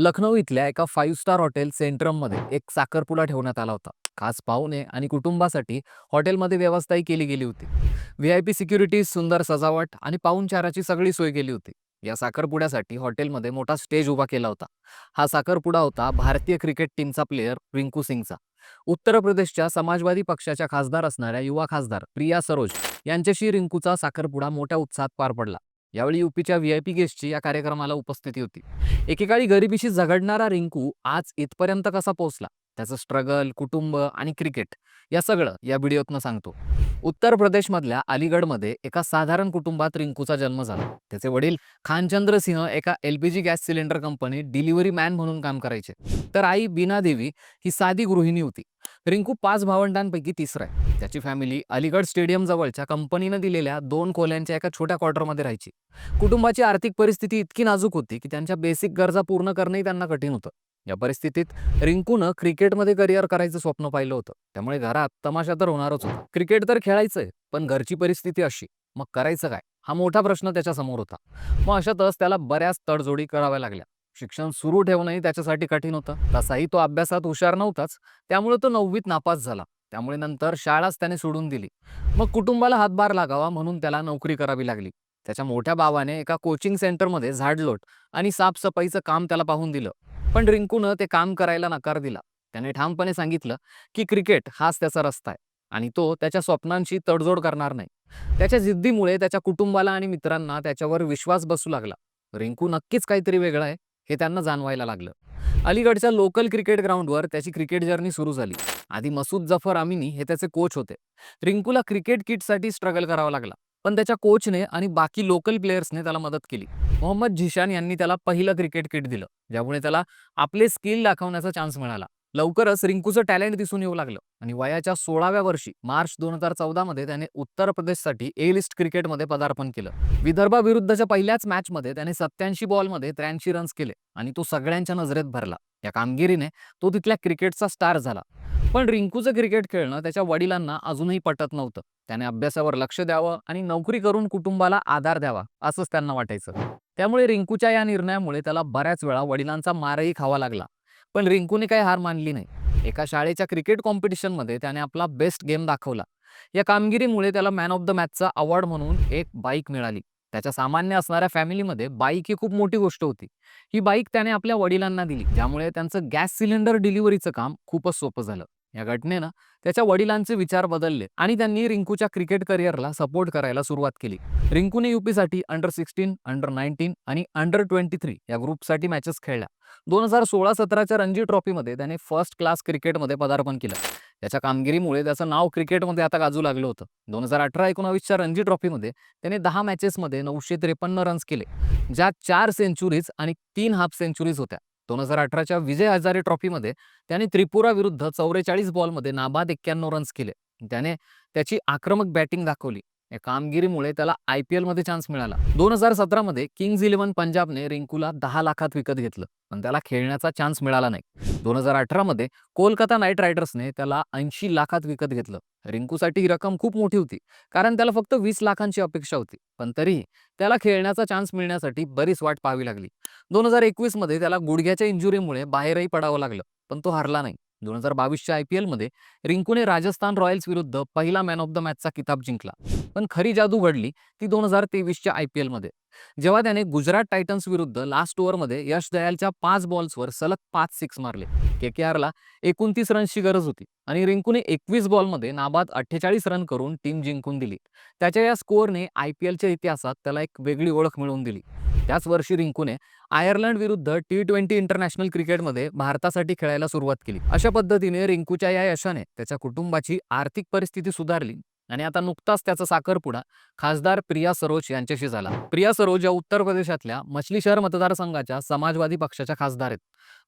लखनौ इथल्या एका five star hotel सेंट्रममध्ये एक साखरपुडा ठेवण्यात आला होता. खास पाहुणे आणि कुटुंबासाठी हॉटेलमध्ये व्यवस्थाही केली गेली होती. व्ही आय पी सिक्युरिटी सुंदर सजावट आणि पाहुणचाराची सगळी सोय केली होती. या साखरपुड्यासाठी हॉटेलमध्ये मोठा स्टेज उभा केला होता. हा साखरपुडा होता भारतीय क्रिकेट टीमचा प्लेयर रिंकू सिंगचा. उत्तर प्रदेशच्या समाजवादी पक्षाच्या खासदार असणाऱ्या युवा खासदार प्रिया सरोज यांच्याशी रिंकूचा साखरपुडा मोठ्या उत्साहात पार पडला. यावेळी युपीच्या व्ही आय पी गेस्टची या कार्यक्रमाला उपस्थिती होती. एकेकाळी गरिबीशी झगडणारा रिंकू आज इथपर्यंत कसा पोहोचला? त्याचं स्ट्रगल कुटुंब आणि क्रिकेट या सगळं या व्हिडिओतनं सांगतो. उत्तर प्रदेशमधल्या अलीगडमध्ये एका साधारण कुटुंबात रिंकूचा जन्म झाला. त्याचे वडील खानचंद्र सिंह एका L P G gas cylinder कंपनीत डिलिव्हरी मॅन म्हणून काम करायचे. तर आई बीना देवी ही साधी गृहिणी होती. रिंकू पाच भावंडांपैकी तिसरा आहे. त्याची फॅमिली अलीगड स्टेडियम जवळच्या कंपनीनं दिलेल्या दोन खोल्यांच्या एका छोट्या क्वार्टरमध्ये राहायची. कुटुंबाची आर्थिक परिस्थिती इतकी नाजूक होती की त्यांच्या बेसिक गरजा पूर्ण करणंही त्यांना कठीण होतं. या परिस्थितीत रिंकूनं क्रिकेटमध्ये करिअर करायचं स्वप्न पाहिलं होतं. त्यामुळे घरात तमाशा तर होणारच होता. क्रिकेट तर खेळायचंय पण घरची परिस्थिती अशी. मग करायचं काय? हा मोठा प्रश्न त्याच्यासमोर होता. मग अशातच त्याला बऱ्याच तडजोडी कराव्या लागल्या. शिक्षण सुरू ठेवणंही त्याच्यासाठी कठीण होतं. तसाही तो अभ्यासात हुशार नव्हताच. त्यामुळे तो नववीत नापास झाला. त्यामुळे नंतर शाळाच त्याने सोडून दिली. मग कुटुंबाला हातभार लागावा म्हणून त्याला नोकरी करावी लागली. त्याच्या मोठ्या भावाने एका कोचिंग सेंटरमध्ये झाडलोट आणि साफसफाईचं काम त्याला पाहून दिलं. पण रिंकूनं ते काम करायला नकार दिला. त्याने ठामपणे सांगितलं की क्रिकेट हाच त्याचा रस्ता आहे आणि तो त्याच्या स्वप्नांशी तडजोड करणार नाही. त्याच्या जिद्दीमुळे त्याच्या कुटुंबाला आणि मित्रांना त्याच्यावर विश्वास बसू लागला. रिंकू नक्कीच काहीतरी वेगळं आहे हे त्यांना जाणवायला लागलं. अलीगडच्या लोकल क्रिकेट ग्राउंडवर त्याची क्रिकेट जर्नी सुरू झाली. आधी मसूद जफर अमिनी हे त्याचे कोच होते. रिंकूला क्रिकेट किटसाठी स्ट्रगल करावा लागला. पण त्याच्या कोचने आणि बाकी लोकल प्लेयर्सने त्याला मदत केली. मोहम्मद झिशान यांनी त्याला पहिलं क्रिकेट किट दिलं ज्यामुळे त्याला आपले स्किल दाखवण्याचा चान्स मिळाला. लवकरच रिंकूचं टॅलेंट दिसून येऊ लागलं आणि वयाच्या सोळाव्या वर्षी मार्च दोन हजार चौदामध्ये त्याने उत्तर प्रदेशसाठी ए लिस्ट क्रिकेटमध्ये पदार्पण केलं. विदर्भाविरुद्धच्या पहिल्याच मॅचमध्ये त्याने सत्याऐंशी बॉलमध्ये त्र्याऐंशी रन्स केले आणि तो सगळ्यांच्या नजरेत भरला. या कामगिरीने तो तिथल्या क्रिकेटचा स्टार झाला. पण रिंकूचं क्रिकेट खेळणं त्याच्या वडिलांना अजूनही पटत नव्हतं. त्याने अभ्यासावर लक्ष द्यावं आणि नोकरी करून कुटुंबाला आधार द्यावा असंच त्यांना वाटायचं. त्यामुळे रिंकूच्या या निर्णयामुळे त्याला बऱ्याच वेळा वडिलांचा मारही खावा लागला. पण रिंकूने काही हार मानली नाही. एका शाळेच्या क्रिकेट कॉम्पिटिशनमध्ये त्याने आपला बेस्ट गेम दाखवला. या कामगिरीमुळे त्याला मॅन ऑफ द मॅचचा अवॉर्ड म्हणून एक बाईक मिळाली. त्याच्या सामान्य असणाऱ्या फॅमिलीमध्ये बाईक ही खूप मोठी गोष्ट होती. ही बाईक त्याने आपल्या वडिलांना दिली. ज्यामुळे त्यांचं गॅस सिलेंडर डिलिव्हरीचं काम खूपच सोपं झालं. या घटनेनं त्याच्या वडिलांचे विचार बदलले आणि त्यांनी रिंकूच्या क्रिकेट करिअरला सपोर्ट करायला सुरुवात केली. रिंकूने युपीसाठी अंडर सिक्स्टीन अंडर नाईन्टीन आणि अंडर ट्वेंटी थ्री या ग्रुपसाठी मॅचेस खेळल्या. दोन हजार सोळा सतराच्या रणजी ट्रॉफीमध्ये त्याने फर्स्ट क्लास क्रिकेटमध्ये पदार्पण केलं. त्याच्या कामगिरीमुळे त्याचं नाव क्रिकेटमध्ये आता गाजू लागलं होतं. दोन हजार अठरा एकोणावीसच्या रणजी ट्रॉफीमध्ये त्याने दहा मॅचेसमध्ये नऊशे त्रेपन्न रन्स केले ज्यात चार सेंचुरीज आणि तीन हाफ सेंचुरीज होत्या. दोन हजार अठराच्या विजय हजारे ट्रॉफीमध्ये त्याने त्रिपुरा विरुद्ध चौवेचाळीस बॉलमध्ये नाबाद एक्क्याण्णव रन्स केले. त्याने त्याची आक्रमक बॅटिंग दाखवली. या कामगिरीमुळे त्याला आय पी एलमध्ये चान्स मिळाला. दोन हजार सतरामध्ये किंग्ज इलेव्हन पंजाबने रिंकूला दहा लाखात विकत घेतलं पण त्याला खेळण्याचा चान्स मिळाला नाही. दोन हजार अठरामध्ये कोलकाता नाईट रायडर्सने त्याला ऐंशी लाखात विकत घेतलं. रिंकूसाठी ही रक्कम खूप मोठी होती कारण त्याला फक्त वीस लाखांची अपेक्षा होती पण तरीही त्याला खेळण्याचा चान्स मिळण्यासाठी बरीच वाट पाहावी लागली. दोन हजार एकवीसमध्ये त्याला गुडघ्याच्या इंजुरीमुळे बाहेरही पडावं लागलं पण तो हरला नाही. दोन हजार बावीसच्या आय पी एलमध्ये रिंकूने राजस्थान रॉयल्स विरुद्ध पहिला मॅन ऑफ द मॅचचा किताब जिंकला. पण खरी जादू घडली ती दोन हजार तेवीसच्या आय पी एलमध्ये जेव्हा त्याने गुजरात टायटन्स विरुद्ध लास्ट ओव्हरमध्ये यश दयालच्या पाच बॉल्सवर सलग पाच सिक्स मारले. के के आरला एकोणतीस रन्सची गरज होती आणि रिंकूने एकवीस बॉलमध्ये नाबाद अठ्ठेचाळीस रन करून टीम जिंकून दिली. त्याच्या या स्कोअरने आय पी एलच्या इतिहासात त्याला एक वेगळी ओळख मिळवून दिली. त्याच वर्षी रिंकूने आयर्लंड विरुद्ध टी ट्वेंटी इंटरनॅशनल क्रिकेटमध्ये भारतासाठी खेळायला सुरुवात केली. अशा पद्धतीने रिंकूच्या या यशाने त्याच्या कुटुंबाची आर्थिक परिस्थिती सुधारली. आणि आता नुकताच त्याचा साखरपुडा खासदार प्रिया सरोज यांच्याशी झाला. प्रिया सरोज या उत्तर प्रदेशातल्या मछली शहर मतदारसंघाच्या समाजवादी पक्षाच्या खासदार आहेत.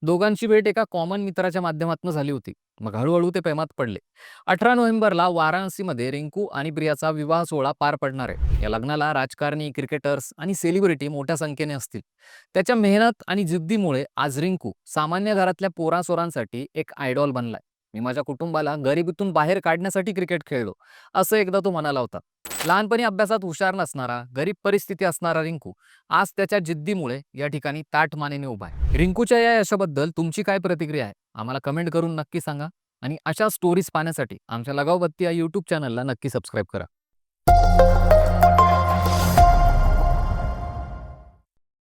दोघांची भेट एका कॉमन मित्राच्या माध्यमातून झाली होती. मग हळूहळू ते प्रेमात पडले. अठरा नोव्हेंबरला वाराणसीमध्ये रिंकू आणि प्रियाचा विवाह सोहळा पार पडणार आहे. या लग्नाला राजकारणी क्रिकेटर्स आणि सेलिब्रिटी मोठ्या संख्येने असतील. त्याच्या मेहनत आणि जिद्दीमुळे आज रिंकू सामान्य घरातल्या पोरासोरांसाठी एक आयडॉल बनलाय. मी माझ्या कुटुंबाला गरिबीतून बाहेर काढण्यासाठी क्रिकेट खेळलो असं एकदा तो म्हणाला होता. लहानपणी अभ्यासात हुशार नसणारा गरीब परिस्थिती असणारा रिंकू आज त्याच्या जिद्दीमुळे या ठिकाणी ताठ मानेने उभा आहे. रिंकूच्या या यशाबद्दल तुमची काय प्रतिक्रिया आहे? आम्हाला कमेंट करून नक्की सांगा आणि अशा स्टोरीज पाहण्यासाठी आमच्या लगावबत्ती या यूट्यूब चॅनलला नक्की सबस्क्राईब करा.